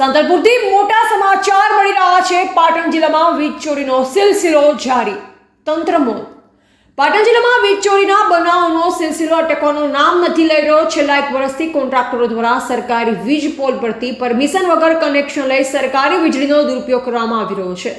સાંતલપુરથી મોટા સમાચાર મળી રહ્યા છે. પાટણ જિલ્લામાં વીજ ચોરીનો સિલસિલો જારી. તંત્ર મૌન પાટણ જિલ્લામાં વીજ ચોરીના બનાવનો સિલસિલો અટકવાનું નામ નથી લઈ રહ્યો. છેલ્લા એક વર્ષથી કોન્ટ્રાક્ટરો દ્વારા સરકારી વીજ પોલ પરથી પરમિશન વગર કનેક્શન લઈ સરકારી વીજળીનો દુરુપયોગ કરવામાં આવી રહ્યો છે.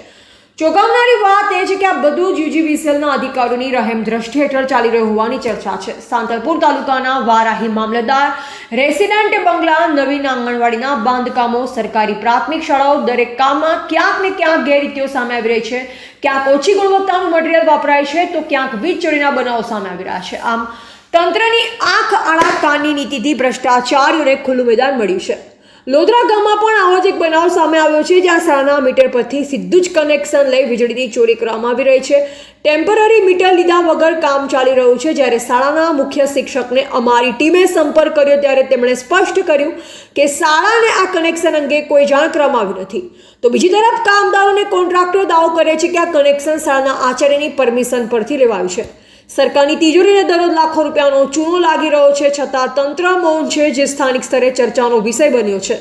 ચોંકાવનારી વાત એ છે કે આ બધું યુજીવીસીએલના અધિકારીઓની રહેમ દ્રષ્ટિ હેઠળ ચાલી રહ્યું હોવાની ચર્ચા છે. સાંતલપુર તાલુકાના વારાહી મામલતદાર રેસિડેન્ટ બંગલા નવીન આંગણવાડીના બાંધકામો, સરકારી પ્રાથમિક શાળાઓ, દરેક કામમાં ક્યાંક ને ક્યાંક ગેરરીતિઓ સામે આવી રહી છે. ક્યાંક ઓછી ગુણવત્તાનું મટીરિયલ વપરાય છે, તો ક્યાંક વીજ ચોરીના બનાવો સામે આવી રહ્યા છે. આમ, તંત્રની આંખ આડા કાનની નીતિથી ભ્રષ્ટાચારીઓને ખુલ્લું મેદાન મળ્યું છે. લોધરા ગામમાં પણ આવો જ એક બનાવ સામે આવ્યો છે, જ્યાં શાળાના મીટર પરથી સીધું જ કનેક્શન લઈ વીજળીની ચોરી કરવામાં આવી રહી છે. ટેમ્પરરી મીટર લીધા વગર કામ ચાલી રહ્યું છે, જ્યારે શાળાના મુખ્ય શિક્ષકને અમારી ટીમે સંપર્ક કર્યો, ત્યારે તેમણે સ્પષ્ટ કર્યું કે શાળાને આ કનેક્શન અંગે કોઈ જાણ કરવામાં આવી નથી. તો બીજી તરફ કામદારોને કોન્ટ્રાક્ટર દાવો કરે છે કે આ કનેક્શન શાળાના આચાર્યની પરમિશન પરથી લેવાયું છે. સરકારની તિજોરીને દરરોજ લાખો રૂપિયાનો ચૂનો લાગી રહ્યો છે છતાં તંત્ર મૌન છે જે સ્થાનિક સ્તરે ચર્ચાનો વિષય બન્યો છે.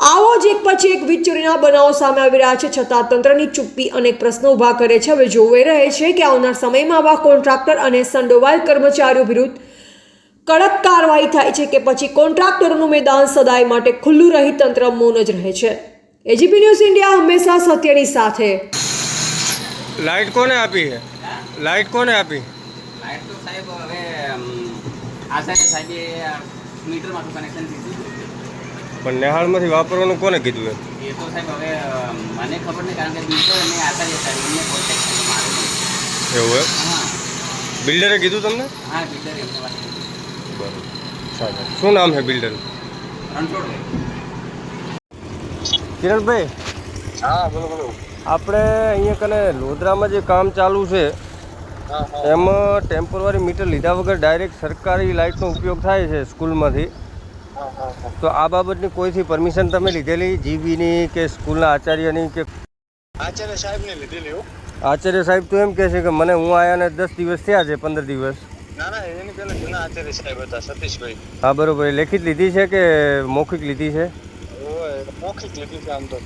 આવો જ એક પછી એક વીજ બનાવો સામે આવી રહ્યા છે છતાં તંત્રની ચૂપ્પી અનેક પ્રશ્નો ઊભા કરે છે. હવે જોવે રહે છે કે આવનાર સમયમાં આવા કોન્ટ્રાક્ટર અને સંડોવાયેલ કર્મચારીઓ વિરુદ્ધ કડક કાર્યવાહી થાય છે કે પછી કોન્ટ્રાક્ટરોનું મેદાન સદાય માટે ખુલ્લું રહી તંત્ર મૌન જ રહે છે. એજીપી ન્યૂઝ ઇન્ડિયા હંમેશા સત્યની સાથે. લાઈટ કોને આપી છે? લાઈટ કોને આપી? લાઈટ તો સાહેબ હવે આચાર્ય સાહેબે મીટરમાંથી કનેક્શન દીધું પણ નેહાળમાંથી વાપરવાનું કોને કીધું એમ? એ તો સાહેબ હવે મને ખબર નહીં કારણ કે બિલ્ડર અને આચાર્ય સાહેબ એમને કોન્ટેક્ટ છે મારે. એવું એમ? હા. બિલ્ડરે કીધું તમને? હા બિલ્ડરે એમને વાત બરાબર. સારું. શું નામ છે બિલ્ડર રણછોડભાઈ. કિરણભાઈ? હા બોલો બોલો. આપણે અહીંયા કને લોધરામાં જે કામ ચાલુ છે એમાં ટેમ્પરરી મીટર લીધા વગર ડાયરેક્ટ સરકારી લાઇટનો ઉપયોગ થાય છે સ્કૂલમાંથી. તો આ બાબતની કોઈથી પરમિશન તમે લીધેલી? જીબીની કે સ્કૂલના આચાર્યની કે આચાર્ય સાહેબને લીધેલી આચાર્ય સાહેબ તો એમ કહે છે કે મને હું આયાને દસ દિવસ થયા છે પંદર દિવસ. ના ના એની પહેલા જૂના આચાર્ય સાહેબ હતા સતીશભાઈ. હા બરોબર. લેખિત લીધી છે કે મૌખિક લીધી છે? મૌખિક લીધી છે આમ તો.